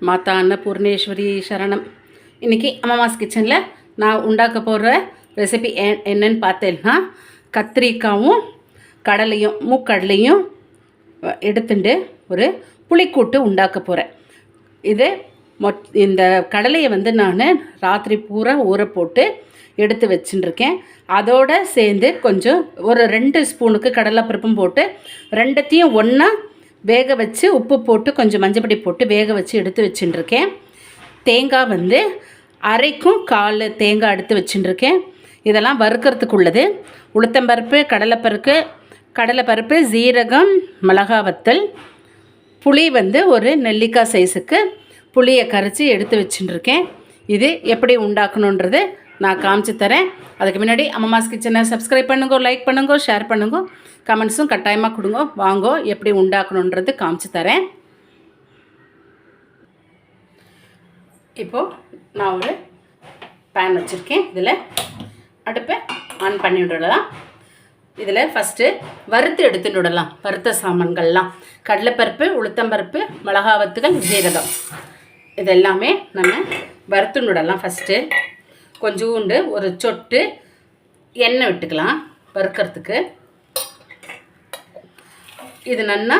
மாதா அன்னபூர்ணேஸ்வரி சரணம். இன்றைக்கி அம்மாஸ் கிச்சனில் நான் உண்டாக்க போகிற ரெசிபி என்னன்னு பார்த்தேன்னா கத்திரிக்காவும் கடலையும் மூக்கடலையும் எடுத்துட்டு ஒரு புளிக்கூட்டு உண்டாக்க போகிறேன் இது மொத் இந்த கடலையை வந்து நான் ராத்திரி பூரா ஊற போட்டு எடுத்து வச்சுட்டுருக்கேன் அதோடு சேர்ந்து கொஞ்சம் ஒரு ரெண்டு ஸ்பூனுக்கு கடலைப்பருப்பும் போட்டு ரெண்டத்தையும் ஒன்றா வேக வச்சு உப்பு போட்டு கொஞ்சம் மஞ்சப்பொடி போட்டு வேக வச்சு எடுத்து வச்சுட்டுருக்கேன். தேங்காய் வந்து அரைக்கும் கால் தேங்காய் எடுத்து வச்சுட்டுருக்கேன். இதெல்லாம் வறுக்கிறதுக்கு உள்ளது உளுத்தம்பருப்பு கடலைப்பருப்பு கடலைப்பருப்பு ஜீரகம் மிளகா வத்தல் புளி வந்து ஒரு நெல்லிக்காய் சைஸுக்கு புளியை கரைச்சி எடுத்து வச்சுட்டுருக்கேன். இது எப்படி உண்டாக்கணுன்றது நான் காமிச்சு தரேன். அதுக்கு முன்னாடி அம்மாஸ் கிச்சனை சப்ஸ்கிரைப் பண்ணுங்க லைக் பண்ணுங்க ஷேர் பண்ணுங்க. கமெண்ட்ஸும் கட்டாயமாக கொடுங்க. வாங்கோ எப்படி உண்டாக்கணுன்றது காமிச்சு தரேன். இப்போது நான் ஒரு பேன் வச்சுருக்கேன். இதில் அடுப்பை ஆன் பண்ணி விடலாம். இதில் ஃபஸ்ட்டு வறுத்து எடுத்துட்டு விடலாம். வறுத்த சாமான்கள்லாம். கடலைப்பருப்பு உளுத்தம்பருப்பு மிளகாவத்துகள் ஜீரகம். இதெல்லாமே நம்ம வறுத்து விடலாம் ஃபஸ்ட்டு கொஞ்சோண்டு ஒரு சொட்டு எண்ணெய் விட்டுக்கலாம் வறுக்கிறதுக்கு. இது நல்லா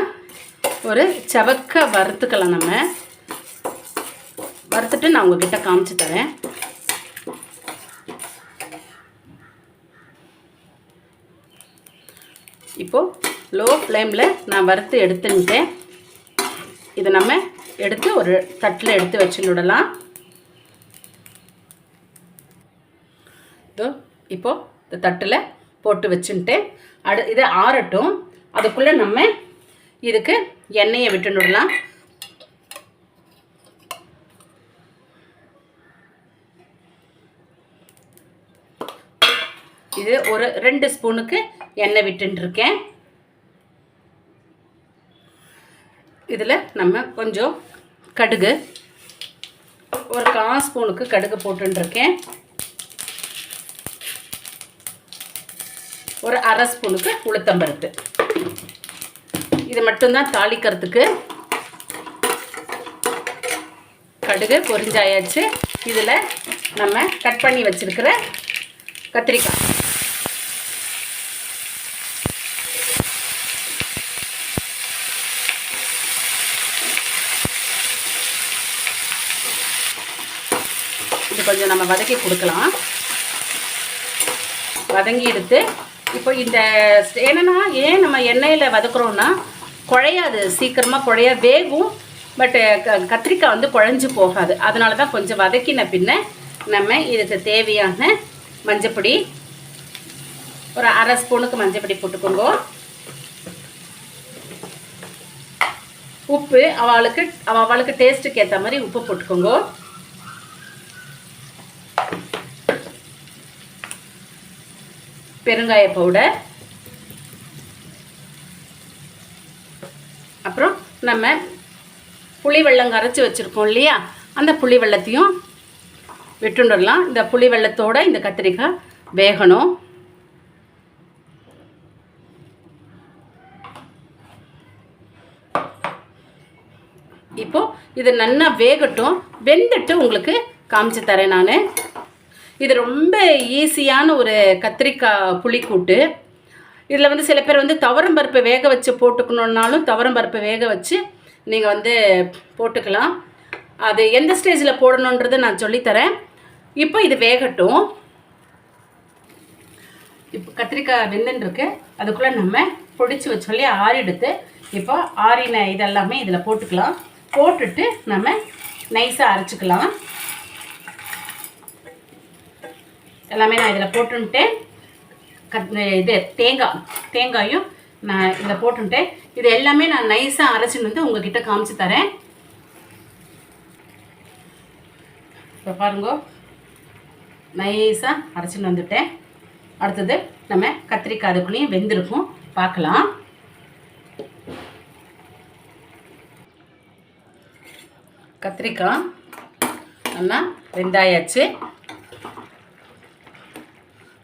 ஒரு செவக்க வறுத்துக்கலாம் நம்ம. வறுத்துட்டு நான் உங்ககிட்ட காமிச்சு தரேன். இப்போது லோ ஃப்ளேமில் நான் வறுத்து எடுத்துட்டேன் இதை நம்ம எடுத்து ஒரு தட்டில் எடுத்து வச்சு விடலாம் இப்போது இந்த தட்டில் போட்டு வச்சுன்ட்டு அடு இதை ஆறட்டும். அதுக்குள்ளே நம்ம இதுக்கு எண்ணெயை விட்டுடலாம் இது ஒரு ரெண்டு ஸ்பூனுக்கு எண்ணெய் விட்டுருக்கேன் இதில் நம்ம கொஞ்சம் கடுகு ஒரு கால் ஸ்பூனுக்கு கடுகு போட்டுருக்கேன் ஒரு அரை ஸ்பூனுக்கு உளுத்தம்பருப்பு. இது மட்டும்தான் தாளிக்கிறதுக்கு. கடுகு பொரிஞ்சாயாச்சு. இதில் நம்ம கட் பண்ணி வச்சுருக்கிற கத்திரிக்காய். இது கொஞ்சம் நம்ம வதக்கி கொடுக்கலாம். வதங்கி எடுத்து இப்போ இந்த என்னென்னா ஏன் நம்ம எண்ணெயில் வதக்குறோன்னா குழையாது. சீக்கிரமாக குழைய வேகும். பட்டு க கத்திரிக்காய் வந்து குழஞ்சி போகாது. அதனால தான் கொஞ்சம் வதக்கின பின்ன நம்ம இதுக்கு தேவையான மஞ்சப்பொடி ஒரு அரை ஸ்பூனுக்கு மஞ்சப்பொடி போட்டுக்கோங்க. உப்பு அவளுக்கு அவளுக்கு டேஸ்ட்டுக்கு ஏற்ற மாதிரி உப்பு போட்டுக்கோங்க. பெருங்காய பவுடர் அப்புறம் நம்ம புளி வெள்ளம் கரைச்சி வச்சுருக்கோம் இல்லையா? அந்த புளி வெள்ளத்தையும் விட்டுண்டுடலாம். இந்த புளி வெள்ளத்தோடு இந்த கத்திரிக்காய் வேகணும். இப்போது இது நல்லா வேகட்டும். வெந்துட்டு உங்களுக்கு காமிச்சு தரேன் நான். இது ரொம்ப ஈஸியான ஒரு கத்திரிக்காய் புளிக்கூட்டு. இதில் வந்து சில பேர் வந்து தவரம் பருப்பை வேக வச்சு போட்டுக்கணுன்னாலும் தவரம் பருப்பை வேக வச்சு நீங்கள் வந்து போட்டுக்கலாம். அது எந்த ஸ்டேஜில் போடணுன்றதை நான் சொல்லித்தரேன். இப்போ இது வேகட்டும். இப்போ கத்திரிக்காய் வெந்துருக்கு அதுக்குள்ளே நம்ம பொடிச்சு வச்சோல்லி ஆறிடுத்து இப்போ ஆறின இதெல்லாமே இதில் போட்டுக்கலாம். போட்டுட்டு நம்ம நைஸாக அரைச்சிக்கலாம். எல்லாமே நான் இதில் போட்டுன்ட்டேன் கத் இது தேங்காய் தேங்காயும் நான் இதில் போட்டுன்ட்டேன் இது எல்லாமே நான் நைஸாக அரைச்சின்னு வந்து உங்ககிட்ட காமிச்சு தரேன். இப்போ பாருங்க. நைஸாக அரைச்சின்னு வந்துட்டேன். அடுத்தது நம்ம கத்திரிக்காய் அதுக்குள்ளேயும் வெந்திருக்கும். பார்க்கலாம். கத்திரிக்காய் நல்லா வெந்தாயாச்சு.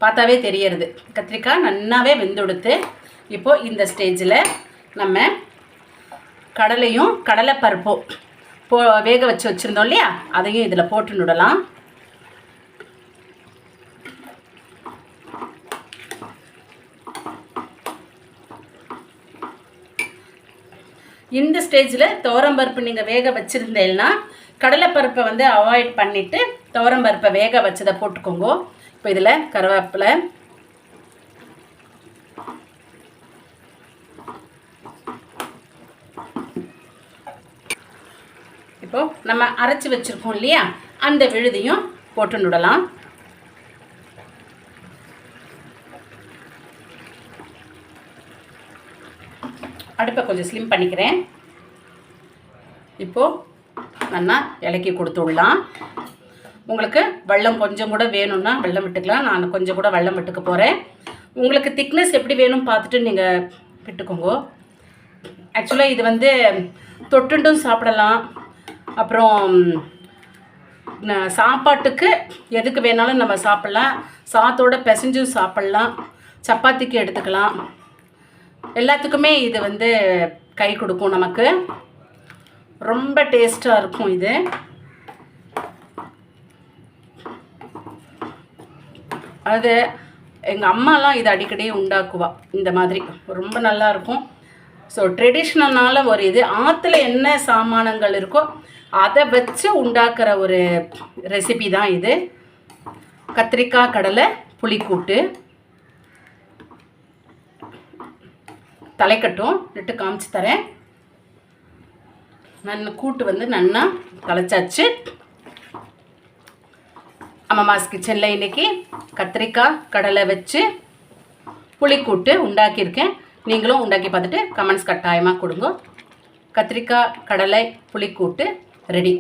பார்த்தாவே தெரியறது. கத்திரிக்காய் நன்னாவே வெந்துடுத்து இப்போது இந்த ஸ்டேஜில் நம்ம கடலையும் கடலைப்பருப்பும் போ வேக வச்சு வச்சுருந்தோம் இல்லையா? அதையும் இதில் போட்டு நுடலாம். இந்த ஸ்டேஜில் துவரம்பருப்பு நீங்கள் வேக வச்சுருந்தேன்னா கடலைப்பருப்பை வந்து அவாய்ட் பண்ணிவிட்டு துவரம்பருப்பை வேக வச்சதை போட்டுக்கோங்க. இப்போ இதில் கருவேப்பிலை. இப்போ நம்ம அரைச்சி வச்சுருக்கோம் இல்லையா? அந்த விழுதையும் போட்டு விடலாம் அடுப்பை கொஞ்சம் ஸ்லிம் பண்ணிக்கிறேன். இப்போது நல்லா இலக்கி கொடுத்துடலாம். உங்களுக்கு வெள்ளம் கொஞ்சம் கூட வேணும்னா வெள்ளம் விட்டுக்கலாம். நான் கொஞ்சம் கூட வெள்ளம் விட்டுக்க போகிறேன் உங்களுக்கு திக்னஸ் எப்படி வேணும் பார்த்துட்டு நீங்கள் விட்டுக்கோங்க. ஆக்சுவலாக இது வந்து தொட்டுண்டும் சாப்பிடலாம். அப்புறம் சாப்பாட்டுக்கு எதுக்கு வேணாலும் நம்ம சாப்பிட்லாம். சாத்தோட பிசைஞ்சும் சாப்பிட்லாம். சப்பாத்திக்கு எடுத்துக்கலாம். எல்லாத்துக்குமே இது வந்து கை கொடுக்கும் நமக்கு. ரொம்ப டேஸ்ட்டாக இருக்கும் இது. அது எங்கள் அம்மாலாம் இது அடிக்கடி உண்டாக்குவா இந்த மாதிரி. ரொம்ப நல்லாயிருக்கும் ஸோ ட்ரெடிஷ்னல்னால ஒரு இது ஆற்றுல என்ன சாமானங்கள் இருக்கோ அதை வச்சு உண்டாக்குற ஒரு ரெசிபி தான் இது. கத்திரிக்காய் கடலை புளிக்கூட்டு. தலைக்கட்டும் நட்டு காமிச்சு தரேன். நான் கூட்டு வந்து நன்னா தலைச்சாச்சு அம்மாஸ் கிச்சனில் இன்னைக்கு கத்திரிக்காய் கடலை வச்சு புளிக்கூட்டு உண்டாக்கியிருக்கேன். நீங்களும் உண்டாக்கி பார்த்துட்டு கமெண்ட்ஸ் கட்டாயமாக கொடுங்க. கத்திரிக்காய் கடலை புளிக்கூட்டு ரெடி